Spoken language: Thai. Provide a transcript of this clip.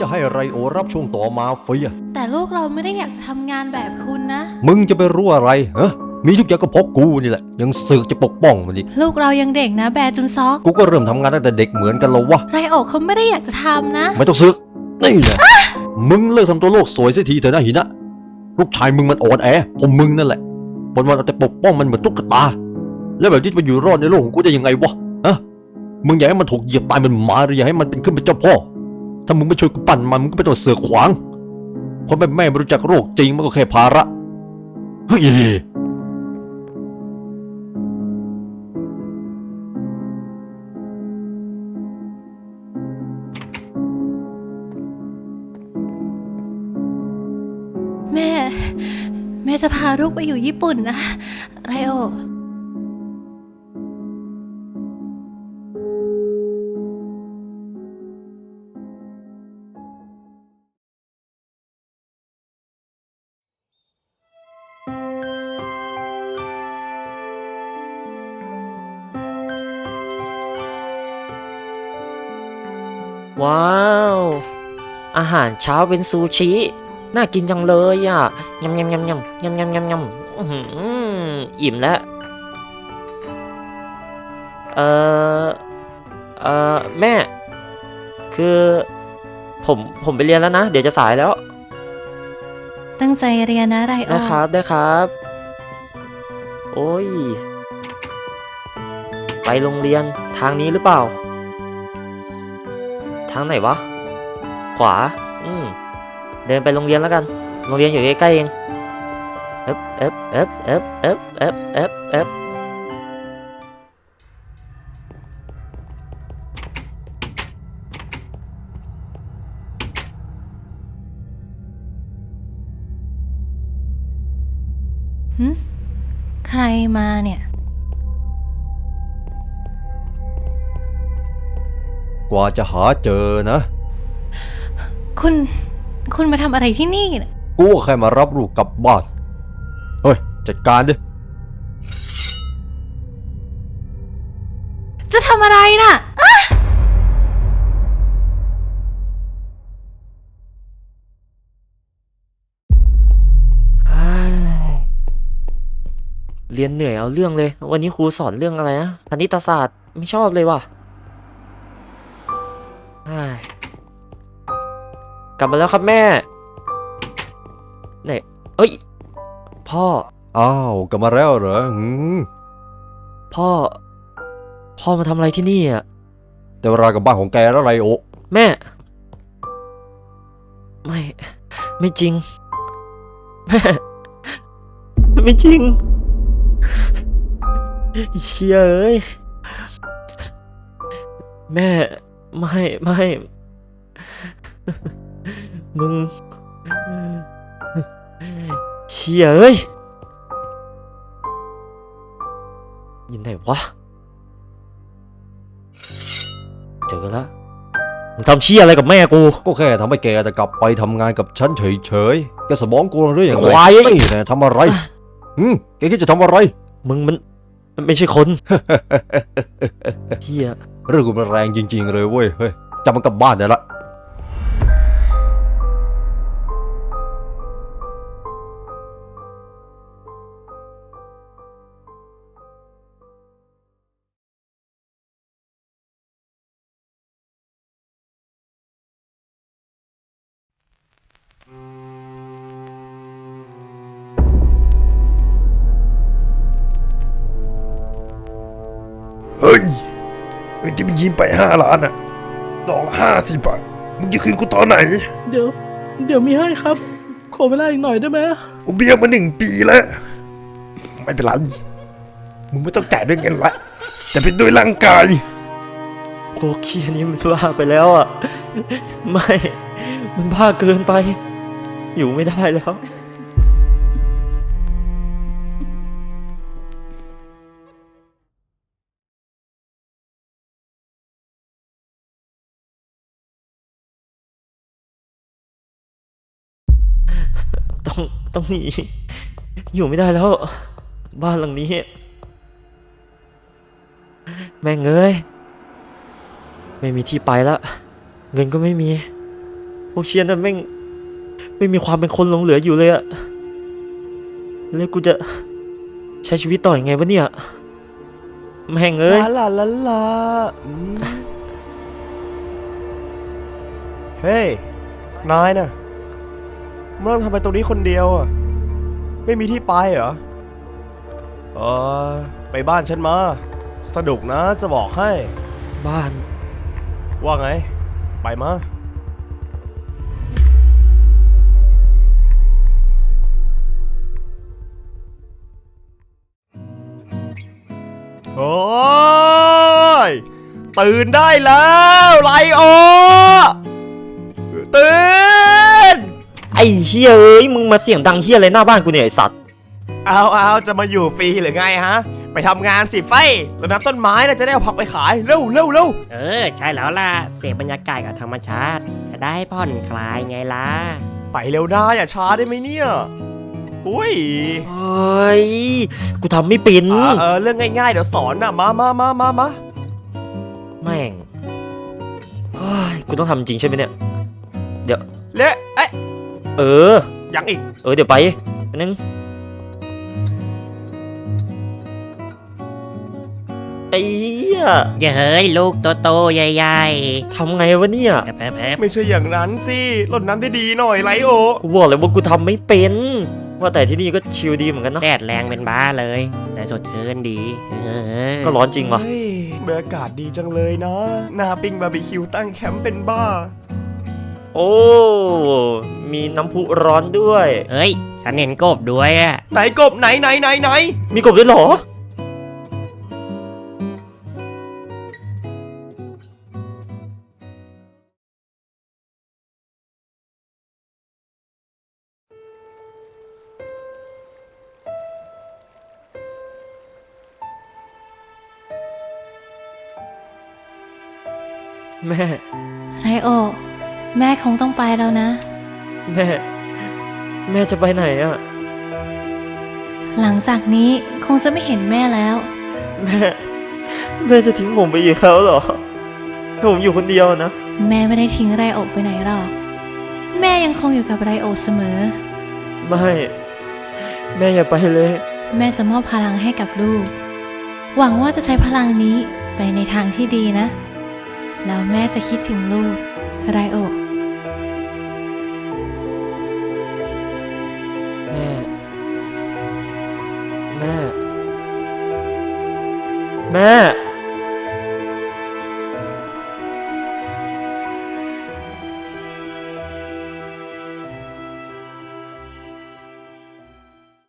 จะให้ไรโอรับช่วงต่อมาเฟียแต่ลูกเราไม่ได้อยากจะทำงานแบบคุณนะ มึงจะไปรู้อะไรฮะมีทุกอย่างก็เพราะกูนี่แหละ ยังสึกจะปกป้องมันอีกลูกเรายังเด็กนะแบร์จุนซอก กูก็เริ่มทำงานตั้งแต่เด็กเหมือนกันแล้ววะ ไรโอกเขาไม่ได้อยากจะทำนะ ไม่ต้องซึกนี่แหละมึงเลิกทำตัวโลกสวยเสียทีเถอะนะหินะลูกชายมึงมันอ่อนแอผมมึงนั่นแหละวันวันๆเอาแต่ปกป้องมันเหมือนตุ๊กตา แล้วแบบที่จะไปอยู่รอดในโลกของกูได้ยังไงวะฮะมึงอยากให้มันถูกเหยียบตายเหมันหมาหรืออยากให้มันเป็นขึ้นเป็นเจ้าพ่อ ถ้ามึงไม่ช่วยกูปั่นมันมึงก็ไม่ต้องเสือขวาง คนแบบแม่ไม่รู้จักโรคจริงมันก็แค่ภาระเฮ้ยแม่ แม่จะพาลูกไปอยู่ญี่ปุ่นนะ ไรโอ ว้าว อาหารเช้าเป็นซูชิ น่ากินจังเลยอะยำยำยำยำยำยำยำยำอื้อหืออิ่มแล้ว เอ่อเอ่อแม่ คือผมผมไปเรียนแล้วนะ เดี๋ยวจะสายแล้ว ตั้งใจเรียนนะไรโอได้ครับได้ครับ โอ้ย ไปโรงเรียนทางนี้หรือเปล่า ทางไหนวะ ขวา อืม เดินไปโรงเรียนแล้วกัน โรงเรียนอยู่ใกล้ๆเองเอ๊บเอ๊บเอ๊บเอ๊บเอ๊บเอ๊บเอ๊บเอ๊บใครมาเนี่ย กว่าจะหาเจอนะ คุณ คุณมาทำอะไรที่นี่น่ะกูก็แค่มารับลูกกลับบ้าน เฮ้ย จัดการดิ จะทำอะไรน่ะอ๊ะเฮ้ยเรียนเหนื่อยเอาเรื่องเลย วันนี้ครูสอนเรื่องอะไรนะคณิตศาสตร์ไม่ชอบเลยว่ะ กลับมาแล้วครับแม่เนี่ยเอ้ย พ่อ อ้าวกลับมาแล้วเหรอหืมพ่อ พ่อมาทำอะไรที่นี่อะ แต่เวลากลับบ้านของแกแล้วไรโอแม่ ไม่ ไม่จริง แม่ ไม่จริงเชียเอ้ย แม่ ไม่ ไม่ มึงเชียเอ้ยยินไหนวะ เจอแล้วมึงทำเชี่ยอะไรกับแม่กู ก็แค่ทำให้แกแต่กลับไปทำงานกับฉันเฉยๆ แกสมองกูหรืออย่างไรควายนี่แน่ทำอะไรหืมแกคิดจะทำอะไร มึงมัน มันไม่ใช่คนเชี่ยเรื่องกูมันแรงจริง ๆ เลยเว้ย เฮ้ยจับมันกลับบ้านได้ละ เงินที่มึงยืมไปห้าล้านอะดอกละห้าสิบบาทมึงจะคืนกูตอนไหน เดี๋ยว เดี๋ยวมีให้ครับ ขอเวลาอีกหน่อยได้ไหมกูเบี้ยมาหนึ่งปีแล้ว ไม่เป็นไร มึงไม่ต้องจ่ายด้วยเงินละ แต่เป็นด้วยร่างกายพวกเคียนี้มันบ้าไปแล้วอะ ไม่ มันบ้าเกินไป อยู่ไม่ได้แล้ว ต้องต้องหนีอยู่ไม่ได้แล้ว บ้านหลังนี้ แม่งเอ้ยไม่มีที่ไปล้วเงินก็ไม่มีพวกเชียนนั่นแม่งไม่มีความเป็นคนหลงเหลืออยู่เลยอะแล้วกูจะใช้ชีวิตต่ออยังไงวะเนี่ย แม่งเอ้ยลาลาลาลาอืมเฮ้ยนายน่ะ มึงต้องทำไปตรงนี้คนเดียวอะ ไม่มีที่ไปเหรอ เออ ไปบ้านฉันมา สนุกนะจะบอกให้ บ้าน ว่าไง ไปมา โอ้ย ตื่นได้แล้ว ไลโอ ตื่นไอ้เชี่ยเอ้ยมึงมาเสียงดังเชี่ยอะไรหน้าบ้านกูเนี่ยไอสัตว์เอาเอาจะมาอยู่ฟรีหรือไงฮะ ไปทำงานสิไฟแล้วนับต้นไม้นะจะได้เอาผักไปขาย เร็วเร็วเร็วเออ ใช่แล้วล่ะ เสพบรรยากาศกับธรรมชาติ จะได้ผ่อนคลายไงล่ะ ไปเร็วนะอย่าช้าได้ไหมเนี่ยอุ้ยเฮ้ย กูทำไม่เป็นอ่าเออเรื่องง่ายๆ เดี๋ยวสอนนะมามามามามาแม่งเฮ้ยกูต้องทำจริงใช่ไหมเนี่ย เดี๋ยวเละ เอ๊ะเออ ยังอีก เออเดี๋ยวไปอันนึงไอ้เหี้ยอย่าเฮ้ยลูกโตโตๆใหญ่ทำไงวะเนี่ยๆเพิ่มไม่ใช่อย่างนั้นสิรดน้ำได้ดีหน่อยไลโอ กูบอกเลยว่ากูทำไม่เป็น ว่าแต่ที่นี่ก็ชิลดีเหมือนกันเนอะแดดแรงเป็นบ้าเลย แต่สดชื่นดีเออก็ร้อนจริงว่ะเฮ้ยบรรยากาศดีจังเลยนะหนาปิ้งบาร์บีคิวตั้งแคมป์เป็นบ้า โอ้ มีน้ำพุร้อนด้วย เฮ้ย ฉันเห็นกบด้วยอะไหนกบไหนไหนไหนไหนมีกบด้วยเหรอ แม่ ไรโอ แม่คงต้องไปแล้วนะ แม่ แม่จะไปไหนอะหลังจากนี้คงจะไม่เห็นแม่แล้ว แม่ แม่จะทิ้งผมไปอีกแล้วเหรอให้ผมอยู่คนเดียวนะ แม่ไม่ได้ทิ้งไรโอไปไหนหรอก แม่ยังคงอยู่กับไรโอเสมอ ไม่ แม่อย่าไปเลย แม่จะมอบพลังให้กับลูก หวังว่าจะใช้พลังนี้ไปในทางที่ดีนะ แล้วแม่จะคิดถึงลูก ไรโอแแม่